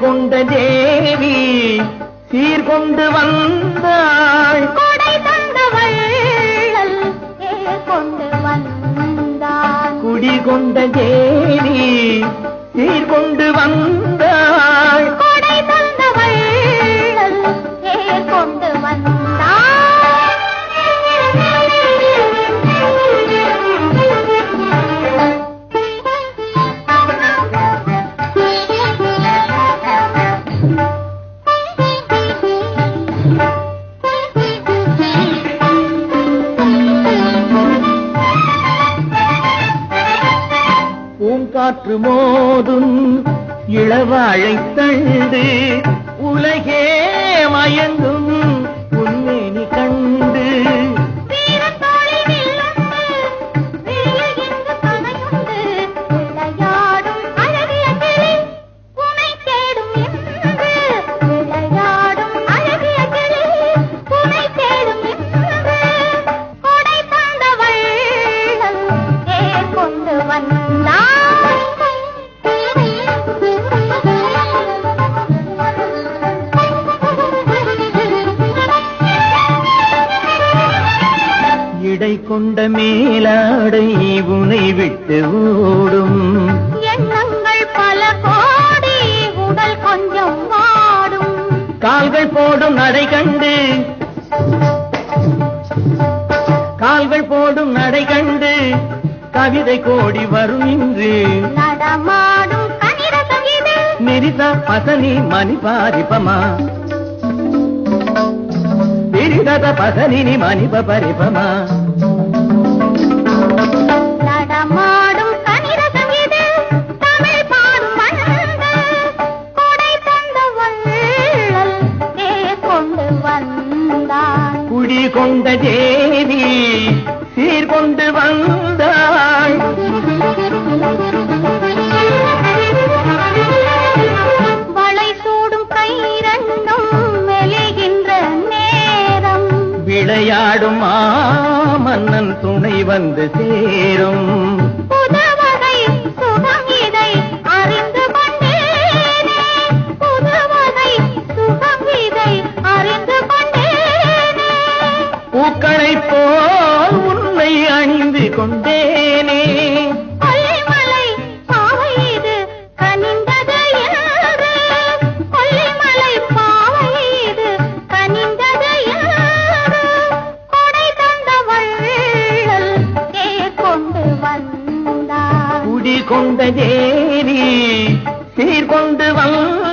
கொண்டு தேவி சீர்கொண்டு வந்தாள் கொடை தந்த வள்ளல் கொண்டு வந்தான். குடிகொண்ட தேவி சீர்கொண்டு வந்தாள் காற்று மோதும் இளவாழைத் தண்டு. உலகே மயங்கும் இடை கொண்ட மேலாடை உனை விட்டு ஓடும். எண்ணங்கள் பல கோடி உடல் கொஞ்சம் வாடும் கால்கள் போடும் நடை கண்டு. கால்கள் போடும் நடை கண்டு. கவிதை கோடி வரும் இன்று. நடமாடும் நிரித பசனி மணி விரிதத பசனி மணி பரிபமா குடி கொண்ட தேவி சீர்கொண்டு வந்தாள் வளை சூடும் கை ரெண்டும் மெலிகின்ற நேரம். விளையாடும் மன்னன் துணை வந்து சேரும். கொண்டு குடி கொண்ட தேவி சீர்கொண்டு வந்தாள்